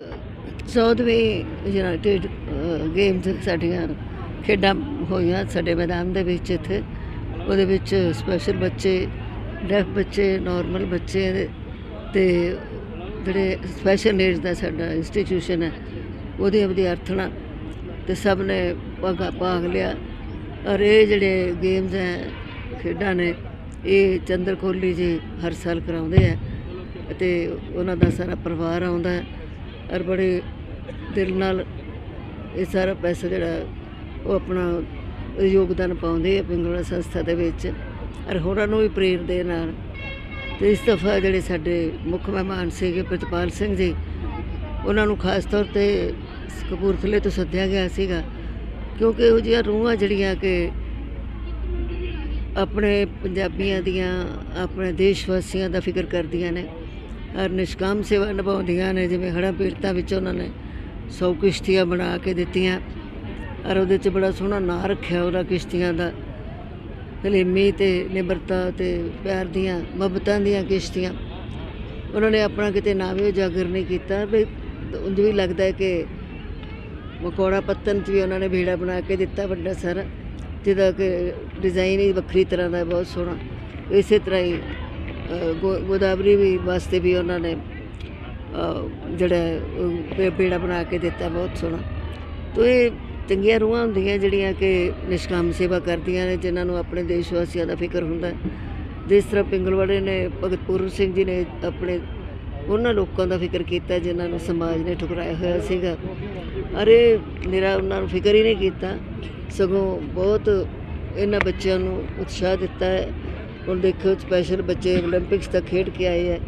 ਚੌਦਵੀਂ United games ਸਾਡੀਆਂ ਖੇਡਾਂ ਹੋਈਆਂ ਸਾਡੇ ਮੈਦਾਨ ਦੇ ਵਿੱਚ ਇੱਥੇ। ਉਹਦੇ ਵਿੱਚ ਸਪੈਸ਼ਲ ਬੱਚੇ ਡੈਫ ਬੱਚੇ ਨਾਰਮਲ ਬੱਚੇ ਤੇ ਜਿਹੜੇ ਸਪੈਸ਼ਲ ਨੀਡਸ ਦਾ ਸਾਡਾ ਇੰਸਟੀਟਿਊਸ਼ਨ ਹੈ ਉਹਦੇ ਵਿਦਿਆਰਥਣਾਂ ਤੇ ਸਭ ਨੇ ਭਾਗ ਭਾਗ ਲਿਆ। ਔਰ ਇਹ ਜਿਹੜੇ ਗੇਮਸ ਹੈ, ਖੇਡਾਂ ਨੇ, ਇਹ ਚੰਦਰ ਕੋਹਲੀ ਜੀ ਹਰ ਸਾਲ ਕਰਾਉਂਦੇ ਆ ਅਤੇ ਉਹਨਾਂ ਦਾ ਸਾਰਾ ਪਰਿਵਾਰ ਆਉਂਦਾ ਹੈ। ਔਰ ਬੜੇ ਦਿਲ ਨਾਲ ਇਹ ਸਾਰਾ ਪੈਸਾ ਜਿਹੜਾ ਉਹ ਆਪਣਾ ਯੋਗਦਾਨ ਪਾਉਂਦੇ ਆ ਪਿੰਗਲਾ ਸੰਸਥਾ ਦੇ ਵਿੱਚ। ਔਰ ਹੋਰਾਂ ਨੂੰ ਵੀ ਪ੍ਰੇਰਦੇ ਨਾਲ। ਤੇ ਇਸ ਦਫਾ ਜਿਹੜੇ ਸਾਡੇ ਮੁੱਖ ਮਹਿਮਾਨ ਸੀਗੇ ਪ੍ਰਿਤਪਾਲ ਸਿੰਘ ਜੀ, ਉਹਨਾਂ ਨੂੰ ਖਾਸ ਤੌਰ ਤੇ ਕਪੂਰਥਲੇ ਤੋਂ ਸੱਦਿਆ ਗਿਆ ਸੀਗਾ। ਕਿਉਂਕਿ ਇਹੋ ਜਿਹੀਆਂ ਰੂਹਾਂ ਜਿਹੜੀਆਂ ਕਿ ਆਪਣੇ ਪੰਜਾਬੀਆਂ ਦੀਆਂ, ਆਪਣੇ ਦੇਸ਼ ਵਾਸੀਆਂ ਦਾ ਫਿਕਰ ਕਰਦੀਆਂ ਨੇ। ਔਰ ਨਿਸ਼ਕਾਮ ਸੇਵਾ ਨਿਭਾਉਂਦੀਆਂ ਨੇ, ਜਿਵੇਂ ਹੜ੍ਹਾਂ ਪੀੜਤਾਂ ਵਿੱਚ ਉਹਨਾਂ ਨੇ ਸੌ ਕਿਸ਼ਤੀਆਂ ਬਣਾ ਕੇ ਦਿੱਤੀਆਂ। ਔਰ ਉਹਦੇ 'ਚ ਬੜਾ ਸੋਹਣਾ ਨਾਂ ਰੱਖਿਆ ਉਹਦਾ ਕਿਸ਼ਤੀਆਂ ਦਾ। ਹਲੀਮੀ ਤੇ ਨਿਮਰਤਾ ਤੇ ਪਿਆਰ ਦੀਆਂ, ਮੁਹੱਬਤਾਂ ਦੀਆਂ ਕਿਸ਼ਤੀਆਂ। ਉਹਨਾਂ ਨੇ ਆਪਣਾ ਕਿਤੇ ਨਾਮ ਵੀ ਉਜਾਗਰ ਨਹੀਂ ਕੀਤਾ। ਵੀ ਉਂਝ ਵੀ ਲੱਗਦਾ ਹੈ ਕਿ ਮਕੌੜਾ ਪੱਤਨ 'ਚ ਵੀ ਉਹਨਾਂ ਨੇ ਭੀੜਾ ਬਣਾ ਕੇ ਦਿੱਤਾ ਵੱਡਾ ਸਾਰਾ, ਜਿਹਦਾ ਕਿ ਡਿਜ਼ਾਈਨ ਹੀ ਵੱਖਰੀ ਤਰ੍ਹਾਂ ਦਾ ਬਹੁਤ ਸੋਹਣਾ। ਇਸੇ ਤਰ੍ਹਾਂ ਹੀ ਗੋਦਾਵਰੀ ਵੀ ਵਾਸਤੇ ਵੀ ਉਹਨਾਂ ਨੇ ਜਿਹੜਾ ਹੈ, ਪੇੜਾ ਬਣਾ ਕੇ ਦਿੱਤਾ ਬਹੁਤ ਸੋਹਣਾ। ਤੋ ਇਹ ਚੰਗੀਆਂ ਰੂਹਾਂ ਹੁੰਦੀਆਂ ਜਿਹੜੀਆਂ ਕਿ ਨਿਸ਼ਕਾਮ ਸੇਵਾ ਕਰਦੀਆਂ ਨੇ ਜਿਨ੍ਹਾਂ ਨੂੰ ਆਪਣੇ ਦੇਸ਼ ਵਾਸੀਆਂ ਦਾ ਫਿਕਰ ਹੁੰਦਾ ਜਿਸ ਤਰ੍ਹਾਂ ਪਿੰਗਲਵਾੜੇ ਨੇ ਭਗਤ ਪੂਰਨ ਸਿੰਘ ਜੀ ਨੇ ਆਪਣੇ ਉਹਨਾਂ ਲੋਕਾਂ ਦਾ ਫਿਕਰ ਕੀਤਾ ਜਿਨ੍ਹਾਂ ਨੂੰ ਸਮਾਜ ਨੇ ਠੁਕਰਾਇਆ ਹੋਇਆ ਸੀਗਾ। ਅਰੇ ਮੇਰਾ ਉਹਨਾਂ ਨੂੰ ਫਿਕਰ ਹੀ ਨਹੀਂ ਕੀਤਾ। ਸਗੋਂ ਬਹੁਤ ਇਹਨਾਂ ਬੱਚਿਆਂ ਨੂੰ ਉਤਸ਼ਾਹ ਦਿੱਤਾ ਹੈ। ਹੁਣ ਦੇਖਿਓ ਸਪੈਸ਼ਲ ਬੱਚੇ 올림픽ਸ ਤੱਕ ਖੇਡ ਕੇ ਆਏ ਹੈ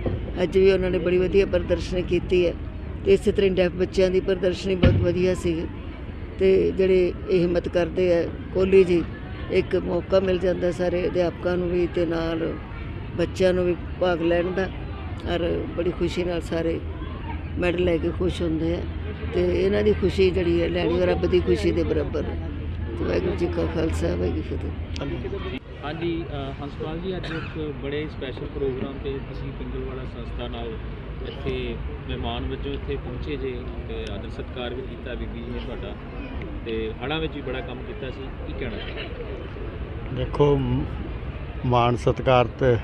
ਅੱਜ ਵੀ ਉਹਨਾਂ ਨੇ ਬੜੀ ਵਧੀਆ ਪ੍ਰਦਰਸ਼ਨ ਕੀਤੀ ਹੈ। ਤੇ ਇਸੇ ਤਰ੍ਹਾਂ ਡੈਫ ਬੱਚਿਆਂ ਦੀ ਪ੍ਰਦਰਸ਼ਨੀ ਬਹੁਤ ਵਧੀਆ ਸੀ। ਤੇ ਜਿਹੜੇ ਇਹ ਹਿੰਮਤ ਕਰਦੇ ਆ, ਕੋਹਲੀ ਜੀ, ਇੱਕ ਮੌਕਾ ਮਿਲ ਜਾਂਦਾ ਸਾਰੇ ਅਧਿਆਪਕਾਂ ਨੂੰ ਵੀ ਤੇ ਨਾਲ ਬੱਚਿਆਂ ਨੂੰ ਵੀ ਭਾਗ ਲੈਣ ਦਾ। ਔਰ ਬੜੀ ਖੁਸ਼ੀ ਨਾਲ ਸਾਰੇ ਮੈਡਲ ਲੈ ਕੇ ਖੁਸ਼ ਹੁੰਦੇ ਆ। ਤੇ ਇਹਨਾਂ ਦੀ ਖੁਸ਼ੀ ਜਿਹੜੀ ਹੈ, ਲੈਣੀ ਰੱਬ ਦੀ ਖੁਸ਼ੀ ਦੇ ਬਰਾਬਰ। ਵਾਹਿਗੁਰੂ ਜੀ ਕਾ ਖਾਲਸਾ, ਵਾਹਿਗੁਰੂ ਜੀ ਫਤਿਹ। ਹਾਂਜੀ ਹੰਸਪਾਲ ਜੀ, ਅੱਜ ਇੱਕ ਬੜੇ ਸਪੈਸ਼ਲ ਪ੍ਰੋਗਰਾਮ ਤੇ ਤੁਸੀਂ ਪਿੰਗਲਵਾੜਾ ਸੰਸਥਾ ਨਾਲ ਇੱਥੇ ਮਹਿਮਾਨ ਵਜੋਂ ਇੱਥੇ ਪਹੁੰਚੇ ਜੇ, ਤੇ ਆਦਰ ਸਤਿਕਾਰ ਵੀ ਕੀਤਾ ਬੀਬੀ ਜੀ ਨੇ ਤੁਹਾਡਾ, ਤੇ ਹੜ੍ਹਾਂ ਵਿੱਚ ਵੀ ਬੜਾ ਕੰਮ ਕੀਤਾ ਸੀ, ਕੀ ਕਹਿਣਾ ਚਾਹੁੰਦੇ ਦੇਖੋ ਮਾਣ ਸਤਿਕਾਰ ਤੇ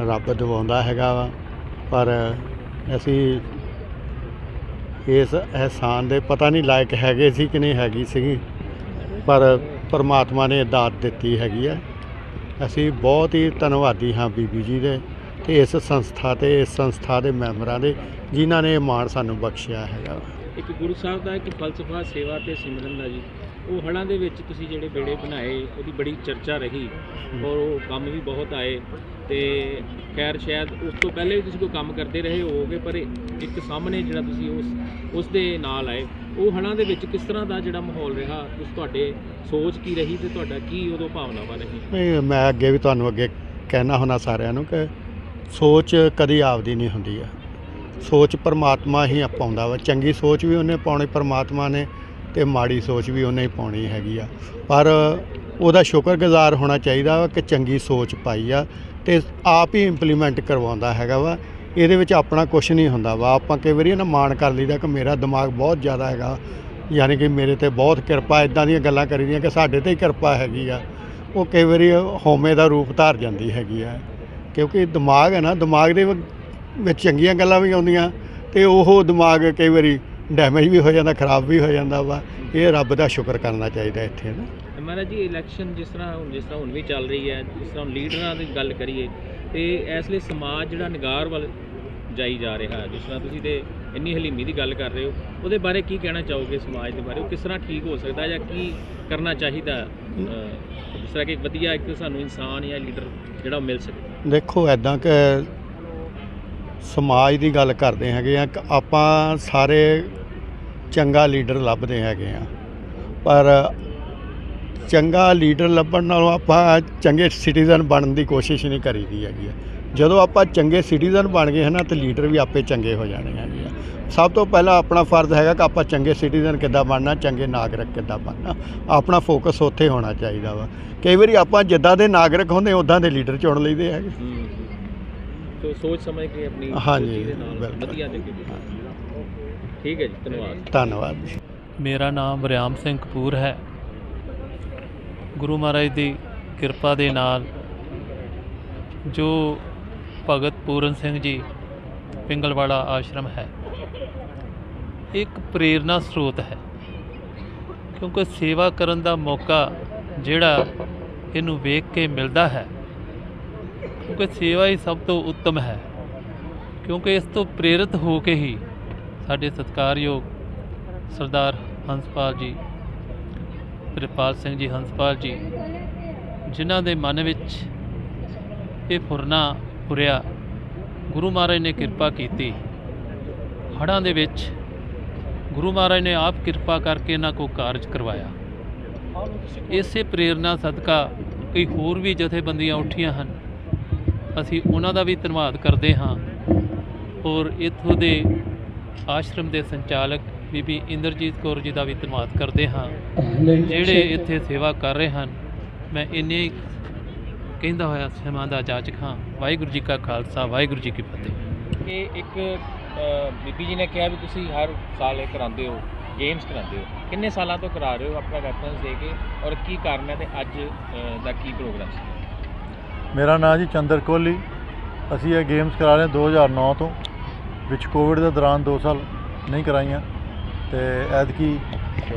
ਰੱਬ ਦਿਵਾਉਂਦਾ ਹੈਗਾ ਵਾ, ਪਰ ਅਸੀਂ ਇਸ ਅਹਿਸਾਨ ਦੇ ਪਤਾ ਨਹੀਂ ਲਾਇਕ ਹੈਗੇ ਸੀ ਕਿ ਨਹੀਂ ਹੈਗੀ ਸੀਗੀ, ਪਰ ਪਰਮਾਤਮਾ ਨੇ ਦਾਤ ਦਿੱਤੀ ਹੈਗੀ ਹੈ। ਅਸੀਂ ਬਹੁਤ ਹੀ ਧੰਨਵਾਦੀ ਹਾਂ ਬੀਬੀ ਜੀ ਦੇ ਤੇ ਇਸ ਸੰਸਥਾ ਤੇ, ਇਸ ਸੰਸਥਾ ਦੇ ਮੈਂਬਰਾਂ ਦੇ ਜਿਨ੍ਹਾਂ ਨੇ ਇਹ ਮਾਣ ਸਾਨੂੰ ਬਖਸ਼ਿਆ ਹੈਗਾ। ਇੱਕ ਗੁਰੂ ਸਾਹਿਬ ਦਾ ਇੱਕ ਫਲਸਫਾ, ਸੇਵਾ ਤੇ ਸਿਮਰਨ ਦਾ ਜੀ। ਉਹ ਹੜ੍ਹਾਂ ਦੇ ਵਿੱਚ ਤੁਸੀਂ ਜਿਹੜੇ ਬੇੜੇ ਬਣਾਏ, ਉਹਦੀ ਬੜੀ ਚਰਚਾ ਰਹੀ ਔਰ ਉਹ ਕੰਮ ਵੀ ਬਹੁਤ ਆਏ ਤੇ ਖੈਰ ਸ਼ਾਇਦ ਉਸ ਤੋਂ ਪਹਿਲੇ ਵੀ ਤੁਸੀਂ ਕੋਈ ਕੰਮ ਕਰਦੇ ਰਹੇ ਹੋਵੋਗੇ, ਪਰ ਇੱਕ ਸਾਹਮਣੇ ਜਿਹੜਾ ਤੁਸੀਂ ਉਸ ਉਸ ਦੇ ਨਾਲ ਆਏ। ਉਹ ਹੜ੍ਹਾਂ ਦੇ ਵਿੱਚ ਕਿਸ ਤਰ੍ਹਾਂ ਦਾ ਜਿਹੜਾ ਮਾਹੌਲ ਰਿਹਾ? ਉਸ ਤੁਹਾਡੇ ਸੋਚ ਕੀ ਰਹੀ ਤੇ ਤੁਹਾਡਾ ਕੀ ਉਦੋਂ ਭਾਵਨਾਵਾਂ ਰਹੀ ਨਹੀਂ, ਮੈਂ ਅੱਗੇ ਵੀ ਤੁਹਾਨੂੰ ਅੱਗੇ ਕਹਿਣਾ ਹੁੰਦਾ ਸਾਰਿਆਂ ਨੂੰ ਕਿ ਸੋਚ ਕਦੀ ਆਪਦੀ ਨਹੀਂ ਹੁੰਦੀ ਆ। ਸੋਚ ਪਰਮਾਤਮਾ ਹੀ ਪਾਉਂਦਾ ਵਾ। ਚੰਗੀ ਸੋਚ ਵੀ ਉਹਨੇ ਪਾਉਣੀ, ਪਰਮਾਤਮਾ ਨੇ ਤੇ ਮਾੜੀ ਸੋਚ ਵੀ ਉਹਨੇ ਹੀ ਪਾਉਣੀ ਹੈਗੀ ਆ। ਪਰ ਉਹਦਾ ਸ਼ੁਕਰਗੁਜ਼ਾਰ ਹੋਣਾ ਚਾਹੀਦਾ ਵਾ ਕਿ ਚੰਗੀ ਸੋਚ ਪਾਈ ਆ ਤੇ ਆਪ ਹੀ ਇੰਪਲੀਮੈਂਟ ਕਰਵਾਉਂਦਾ ਹੈਗਾ ਵਾ। ਇਹਦੇ ਵਿੱਚ ਆਪਣਾ ਕੁਝ ਨਹੀਂ ਹੁੰਦਾ ਵਾ। ਆਪਾਂ ਕਈ ਵਾਰੀ ਨਾ ਮਾਣ ਕਰ ਲਈਦਾ ਕਿ ਮੇਰਾ ਦਿਮਾਗ ਬਹੁਤ ਜ਼ਿਆਦਾ ਹੈਗਾ। ਯਾਨੀ ਕਿ ਮੇਰੇ ਤੇ ਬਹੁਤ ਕਿਰਪਾ ਇਦਾਂ ਦੀਆਂ ਗੱਲਾਂ ਕਰੀਦੀਆਂ ਕਿ ਸਾਡੇ ਤੇ ਹੀ ਕਿਰਪਾ ਹੈਗੀ ਆ। ਉਹ ਕਈ ਵਾਰੀ ਹਉਮੈ ਦਾ ਰੂਪ ਧਾਰ ਜਾਂਦੀ ਹੈਗੀ ਆ। ਕਿਉਂਕਿ ਦਿਮਾਗ ਹੈ ਨਾ, ਦਿਮਾਗ ਦੇ ਵਿੱਚ ਚੰਗੀਆਂ ਗੱਲਾਂ ਵੀ ਆਉਂਦੀਆਂ ਤੇ ਉਹ ਦਿਮਾਗ ਕਈ ਵਾਰੀ ਡੈਮੇਜ ਵੀ ਹੋ ਜਾਂਦਾ, ਖਰਾਬ ਵੀ ਹੋ ਜਾਂਦਾ ਵਾ। ਇਹ ਰੱਬ ਦਾ ਸ਼ੁਕਰ ਕਰਨਾ ਚਾਹੀਦਾ ਇੱਥੇ ਨਾ। ਮਹਾਰਾਜ ਜੀ ਇਲੈਕਸ਼ਨ ਜਿਸ ਤਰ੍ਹਾਂ ਹੁਣ, ਜਿਸ ਤਰ੍ਹਾਂ ਹੁਣ ਵੀ ਚੱਲ ਰਹੀ ਹੈ, ਜਿਸ ਤਰ੍ਹਾਂ ਲੀਡਰਾਂ ਦੀ ਗੱਲ ਕਰੀਏ, ਤੇ ਇਸ ਲਈ ਸਮਾਜ ਜਿਹੜਾ ਨਿਗਾਰ ਵੱਲ ਜਾਈ ਜਾ ਰਿਹਾ ਜਿਸ ਤਰ੍ਹਾਂ ਤੁਸੀਂ ਤੇ ਇੰਨੀ ਹਲੀਮੀ ਦੀ ਗੱਲ ਕਰ ਰਹੇ ਹੋ, ਉਹਦੇ ਬਾਰੇ ਕੀ ਕਹਿਣਾ ਚਾਹੋਗੇ ਸਮਾਜ ਦੇ ਬਾਰੇ? ਉਹ ਕਿਸ ਤਰ੍ਹਾਂ ਠੀਕ ਹੋ ਸਕਦਾ ਜਾਂ ਕੀ ਕਰਨਾ ਚਾਹੀਦਾ? ਜਿਸ ਤਰ੍ਹਾਂ ਕਿ ਵਧੀਆ ਇੱਕ ਸਾਨੂੰ ਇਨਸਾਨ ਜਾਂ ਲੀਡਰ ਜਿਹੜਾ ਉਹ ਮਿਲ ਸਕੇ। ਦੇਖੋ ਐਦਾਂ ਕਿ ਸਮਾਜ ਦੀ ਗੱਲ ਕਰਦੇ ਹੈਗੇ ਆ, ਕਿ ਆਪਾਂ ਸਾਰੇ ਚੰਗਾ ਲੀਡਰ ਲੱਭਦੇ ਹੈਗੇ ਆ। ਪਰ ਚੰਗਾ ਲੀਡਰ ਲੱਭਣ ਨਾਲੋਂ ਆਪਾਂ ਚੰਗੇ ਸਿਟੀਜ਼ਨ ਬਣਨ ਦੀ ਕੋਸ਼ਿਸ਼ ਨਹੀਂ ਕਰੀਦੀ ਹੈਗੀ ਆ। ਜਦੋਂ ਆਪਾਂ ਚੰਗੇ ਸਿਟੀਜ਼ਨ ਬਣ ਗਏ ਹਨਾ ਤੇ ਲੀਡਰ ਵੀ ਆਪੇ ਚੰਗੇ ਹੋ ਜਾਣੇ ਹੈਗੇ ਆ। ਸਭ ਤੋਂ ਪਹਿਲਾਂ ਆਪਣਾ ਫਰਜ਼ ਹੈਗਾ ਕਿ ਆਪਾਂ ਚੰਗੇ ਸਿਟੀਜ਼ਨ ਕਿੱਦਾਂ ਬਣਨਾ ਚੰਗੇ ਨਾਗਰਿਕ ਕਿੱਦਾਂ ਬਣਨਾ। ਆਪਣਾ ਫੋਕਸ ਉੱਥੇ ਹੋਣਾ ਚਾਹੀਦਾ ਵਾ। ਕਈ ਵਾਰੀ ਆਪਾਂ ਜਿੱਦਾਂ ਦੇ ਨਾਗਰਿਕ ਹੁੰਦੇ ਉਦਾਂ ਦੇ ਲੀਡਰ ਚੁਣ ਲਈਦੇ ਹੈਗੇ। ਸੋ ਸੋਚ ਸਮਝ ਕੇ ਆਪਣੀ ਹਾਂਜੀ। ਵਧੀਆ ਜੱਗੇ ਠੀਕ ਹੈ ਜੀ ਧੰਨਵਾਦ। ਧੰਨਵਾਦ ਜੀ। ਮੇਰਾ ਨਾਮ ਬਰਿਆਮ ਸਿੰਘ ਕਪੂਰ ਹੈ। ਗੁਰੂ ਮਹਾਰਾਜ ਦੀ ਕਿਰਪਾ ਦੇ ਨਾਲ ਜੋ ਭਗਤ ਪੂਰਨ ਸਿੰਘ ਜੀ ਪਿੰਗਲਵਾੜਾ ਆਸ਼ਰਮ ਹੈ, ਇੱਕ ਪ੍ਰੇਰਨਾ ਸਰੋਤ ਹੈ। ਕਿਉਂਕਿ ਸੇਵਾ ਕਰਨ ਦਾ ਮੌਕਾ ਜਿਹੜਾ ਇਹਨੂੰ ਵੇਖ ਕੇ ਮਿਲਦਾ ਹੈ, ਕਿਉਂਕਿ ਸੇਵਾ ਹੀ ਸਭ ਤੋਂ ਉੱਤਮ ਹੈ। ਕਿਉਂਕਿ ਇਸ ਤੋਂ ਪ੍ਰੇਰਿਤ ਹੋ ਕੇ ਹੀ ਸਾਡੇ ਸਤਿਕਾਰਯੋਗ ਸਰਦਾਰ ਹੰਸਪਾਲ ਜੀ ਪ੍ਰਿਪਾਲ ਸਿੰਘ ਜੀ, ਹੰਸਪਾਲ ਜੀ, ਜਿਨ੍ਹਾਂ ਦੇ ਮਨ ਵਿੱਚ ਇਹ ਫੁਰਨਾ ਫੁਰਿਆ, ਗੁਰੂ ਮਹਾਰਾਜ ਨੇ ਕਿਰਪਾ ਕੀਤੀ। ਹੜ੍ਹਾਂ ਦੇ ਵਿੱਚ ਗੁਰੂ ਮਹਾਰਾਜ ਨੇ ਆਪ ਕਿਰਪਾ ਕਰਕੇ ਇਹਨਾਂ ਕੋ ਕਾਰਜ ਕਰਵਾਇਆ। ਇਸੇ ਪ੍ਰੇਰਣਾ ਸਦਕਾ ਕਈ ਹੋਰ ਵੀ ਜਥੇਬੰਦੀਆਂ ਉੱਠੀਆਂ ਹਨ। ਅਸੀਂ ਉਹਨਾਂ ਦਾ ਵੀ ਧੰਨਵਾਦ ਕਰਦੇ ਹਾਂ। ਔਰ ਇੱਥੋਂ ਦੇ ਆਸ਼ਰਮ ਦੇ ਸੰਚਾਲਕ ਬੀਬੀ ਇੰਦਰਜੀਤ ਕੌਰ ਜੀ ਦਾ ਵੀ ਧੰਨਵਾਦ ਕਰਦੇ ਹਾਂ। ਜਿਹੜੇ ਇੱਥੇ ਸੇਵਾ ਕਰ ਰਹੇ ਹਨ ਮੈਂ ਇੰਨੇ ਹੀ ਕਹਿੰਦਾ ਹੋਇਆ ਸਮਾਂ ਦਾ ਜਾਚਕ ਹਾਂ। ਵਾਹਿਗੁਰੂ ਜੀ ਕਾ ਖਾਲਸਾ ਵਾਹਿਗੁਰੂ ਜੀ ਕੀ ਫਤਿਹ। ਇਹ ਇੱਕ ਬੀਬੀ ਜੀ ਨੇ ਕਿਹਾ ਵੀ ਤੁਸੀਂ ਹਰ ਸਾਲ ਇਹ ਕਰਾਉਂਦੇ ਹੋ ਗੇਮਸ ਕਰਾਉਂਦੇ ਹੋ। ਕਿੰਨੇ ਸਾਲਾਂ ਤੋਂ ਕਰਾ ਰਹੇ ਹੋ ਆਪਣਾ ਰੈਫਰੈਂਸ ਦੇ ਕੇ ਔਰ ਕੀ ਕਾਰਨ ਹੈ ਤੇ ਅੱਜ ਦਾ ਕੀ ਪ੍ਰੋਗਰਾਮ ਸੀ? ਮੇਰਾ ਨਾਮ ਜੀ ਚੰਦਰ ਕੋਹਲੀ। ਅਸੀਂ ਇਹ ਗੇਮਸ ਕਰਾ ਰਹੇ ਹਾਂ 2009 ਤੋਂ ਵਿੱਚ ਕੋਵਿਡ ਦੇ ਦੌਰਾਨ 2 ਸਾਲ ਨਹੀਂ ਕਰਾਈਆਂ। ਤੇ ਐਤਕੀ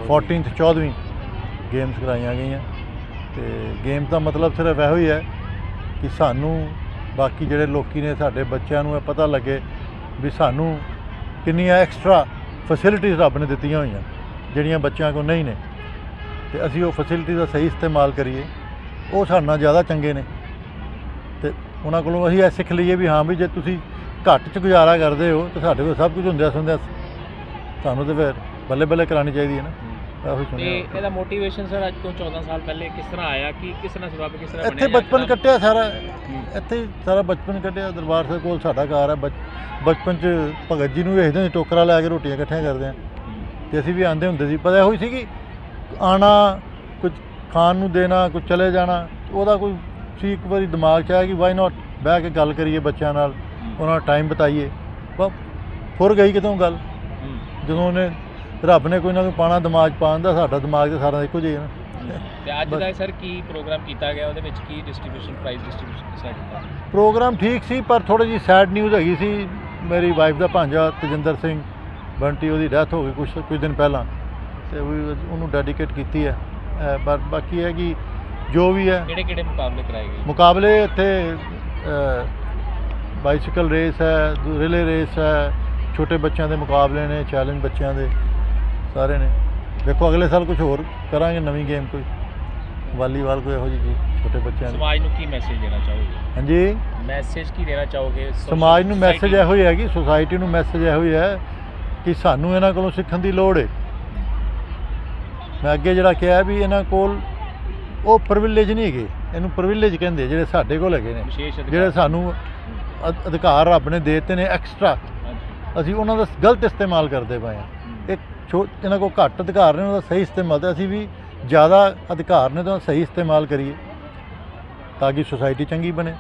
14th 14ਵੀਂ ਗੇਮਸ ਕਰਾਈਆਂ ਗਈਆਂ। ਤੇ ਗੇਮ ਦਾ ਮਤਲਬ ਸਿਰਫ ਇਹੋ ਹੀ ਹੈ ਕਿ ਸਾਨੂੰ ਬਾਕੀ ਜਿਹੜੇ ਲੋਕੀ ਨੇ ਸਾਡੇ ਬੱਚਿਆਂ ਨੂੰ ਇਹ ਪਤਾ ਲੱਗੇ ਵੀ ਸਾਨੂੰ ਕਿੰਨੀਆਂ ਐਕਸਟਰਾ ਫੈਸਿਲਿਟੀਜ਼ ਰੱਬ ਨੇ ਦਿੱਤੀਆਂ ਹੋਈਆਂ, ਜਿਹੜੀਆਂ ਬੱਚਿਆਂ ਕੋਲ ਨਹੀਂ ਨੇ। ਤੇ ਅਸੀਂ ਉਹ ਫੈਸਿਲਿਟੀ ਦਾ ਸਹੀ ਇਸਤੇਮਾਲ ਕਰੀਏ। ਉਹ ਸਾਡੇ ਨਾਲ ਜ਼ਿਆਦਾ ਚੰਗੇ ਨੇ। ਤੇ ਉਹਨਾਂ ਕੋਲੋਂ ਅਸੀਂ ਇਹ ਸਿੱਖ ਲਈਏ ਵੀ ਹਾਂ ਵੀ ਜੇ ਤੁਸੀਂ ਘੱਟ ਚ ਗੁਜ਼ਾਰਾ ਕਰਦੇ ਹੋ ਤਾਂ ਸਾਡੇ ਕੋਲ ਸਭ ਕੁਝ ਹੁੰਦਿਆ ਸੁਣਦਿਆ ਸਾਨੂੰ ਤੇ ਫਿਰ ਬੱਲੇ ਬੱਲੇ ਕਰਾਣੀ ਚਾਹੀਦੀ ਹੈ ਨਾ। ਇਹੋ ਹੀ ਤੇ ਸੁਣਿਆ ਇਹਦਾ ਮੋਟੀਵੇਸ਼ਨ ਸਰ ਅੱਜ ਤੋਂ 14 ਸਾਲ ਪਹਿਲੇ ਕਿਸ ਤਰ੍ਹਾਂ ਆਇਆ? ਕਿ ਕਿਸ ਤਰ੍ਹਾਂ ਸਬਬ ਕਿਸ ਤਰ੍ਹਾਂ ਇੱਥੇ ਬਣਿਆ ਬਚਪਨ ਜਾਂ ਕੱਟਿਆ ਸਾਰਾ। ਇੱਥੇ ਹੀ ਸਾਰਾ ਬਚਪਨ ਕੱਟਿਆ ਦਰਬਾਰ ਸਾਹਿਬ ਕੋਲ ਸਾਡਾ ਘਰ ਹੈ ਬਚ- ਬਚਪਨ ਚ ਭਗਤ ਜੀ ਨੂੰ ਵੇਖਦੇ ਸੀ ਟੋਕਰਾ ਲੈ ਕੇ ਰੋਟੀਆਂ ਇਕੱਠੀਆਂ ਕਰਦੇ ਆ। ਤੇ ਅਸੀਂ ਵੀ ਆਂਦੇ ਹੁੰਦੇ ਸੀ। ਪਰ ਇਹੋ ਹੀ ਸੀ ਕਿ ਆਣਾ ਕੁਝ ਖਾਣ ਨੂੰ ਦੇਣਾ ਕੁਝ ਚਲੇ ਜਾਣਾ ਉਹਦਾ ਕੋਈ ਸੀ ਇੱਕ ਵਾਰੀ ਦਿਮਾਗ 'ਚ ਆਇਆ ਕਿ ਵਾਈ ਨਾਟ ਬਹਿ ਕੇ ਗੱਲ ਕਰੀਏ ਬੱਚਿਆਂ ਨਾਲ। ਉਹਨਾਂ ਨਾਲ ਟਾਈਮ ਬਿਤਾਈਏ। ਬਸ ਫੁਰ ਗਈ ਕਿਤੋਂ ਗੱਲ। ਹੂੰ। ਜਦੋਂ ਉਹਨੇ ਰੱਬ ਨੇ ਕੋਈ ਨਾ ਕੋਈ ਪਾਣਾ ਦਿਮਾਗ 'ਚ ਪਾਉਣ ਦਾ ਸਾਡਾ ਦਿਮਾਗ ਤੇ ਸਾਰਾ ਇੱਕੋ ਜਿਹਾ ਨਾ। ਤੇ ਅੱਜ ਦਾ ਸਰ ਕੀ ਪ੍ਰੋਗਰਾਮ ਕੀਤਾ ਗਿਆ? ਉਹਦੇ ਵਿੱਚ ਕੀ ਡਿਸਟ੍ਰੀਬਿਊਸ਼ਨ ਪ੍ਰਾਈਜ਼ ਡਿਸਟ੍ਰੀਬਿਊਸ਼ਨ ਤਰ੍ਹਾਂ ਕੀਤਾ ਪ੍ਰੋਗਰਾਮ ਠੀਕ ਸੀ ਪਰ ਥੋੜੀ ਜੀ ਸੈਡ ਨਿਊਜ਼ ਹੈਗੀ ਸੀ। ਮੇਰੀ ਵਾਈਫ ਦਾ ਭਾਂਜਾ ਤਜਿੰਦਰ ਸਿੰਘ ਬੰਟੀ ਉਹਦੀ ਡੈਥ ਹੋ ਗਈ ਕੁਝ ਕੁਝ ਦਿਨ ਪਹਿਲਾਂ। ਤੇ ਉਹਨੂੰ ਡੈਡੀਕੇਟ ਕੀਤੀ ਹੈ। ਪਰ ਬਾਕੀ ਹੈ ਕਿ ਜੋ ਵੀ ਹੈ ਕਿਹੜੇ ਕਿਹੜੇ ਮੁਕਾਬਲੇ ਕਰਾਏ ਗਏ? ਮੁਕਾਬਲੇ ਇੱਥੇ ਬਾਈਸਿਕਲ ਰੇਸ ਹੈ ਰਿਲੇ ਰੇਸ ਹੈ ਛੋਟੇ ਬੱਚਿਆਂ ਦੇ ਮੁਕਾਬਲੇ ਨੇ ਚੈਲੰਜ ਬੱਚਿਆਂ ਦੇ। ਸਾਰੇ ਨੇ। ਦੇਖੋ ਅਗਲੇ ਸਾਲ ਕੁਝ ਹੋਰ ਕਰਾਂਗੇ ਨਵੀਂ ਗੇਮ ਕੋਈ। ਵਾਲੀਬਾਲ ਕੋਈ ਇਹੋ ਜਿਹੀ ਛੋਟੇ ਬੱਚਿਆਂ ਦੀ। ਸਮਾਜ ਨੂੰ ਕੀ ਮੈਸੇਜ ਦੇਣਾ ਚਾਹੋਗੇ? ਹਾਂਜੀ? ਮੈਸੇਜ ਕੀ ਦੇਣਾ ਚਾਹੋਗੇ? ਸਮਾਜ ਨੂੰ ਮੈਸੇਜ ਇਹੋ ਹੀ ਹੈ ਕਿ ਸੋਸਾਇਟੀ ਨੂੰ ਮੈਸੇਜ ਇਹੋ ਹੀ ਹੈ ਕਿ ਸਾਨੂੰ ਇਹਨਾਂ ਕੋਲੋਂ ਸਿੱਖਣ ਦੀ ਲੋੜ ਹੈ ਮੈਂ ਅੱਗੇ ਜਿਹੜਾ ਕਿਹਾ ਵੀ ਇਹਨਾਂ ਕੋਲ ਉਹ ਪ੍ਰਿਵਿਲੇਜ ਨਹੀਂ ਹੈਗੇ। ਇਹਨੂੰ ਪ੍ਰਿਵਿਲੇਜ ਕਹਿੰਦੇ ਜਿਹੜੇ ਸਾਡੇ ਕੋਲ ਹੈਗੇ ਨੇ। ਜਿਹੜੇ ਸਾਨੂੰ ਅਧ- ਅਧਿਕਾਰ ਰੱਬ ਨੇ ਦੇ ਦਿੱਤੇ ਨੇ ਐਕਸਟਰਾ। ਅਸੀਂ ਉਹਨਾਂ ਦਾ ਗਲਤ ਇਸਤੇਮਾਲ ਕਰਦੇ ਪਏ ਛੋ ਇਹਨਾਂ ਕੋਲ ਘੱਟ ਅਧਿਕਾਰ ਨੇ ਉਹਦਾ ਸਹੀ ਇਸਤੇਮਾਲ ਤੇ ਅਸੀਂ ਵੀ ਜ਼ਿਆਦਾ ਅਧਿਕਾਰ ਨੇ, ਤਾਂ ਸਹੀ ਇਸਤੇਮਾਲ ਕਰੀਏ ਤਾਂ ਕਿ ਸੁਸਾਇਟੀ ਚੰਗੀ ਬਣੇ।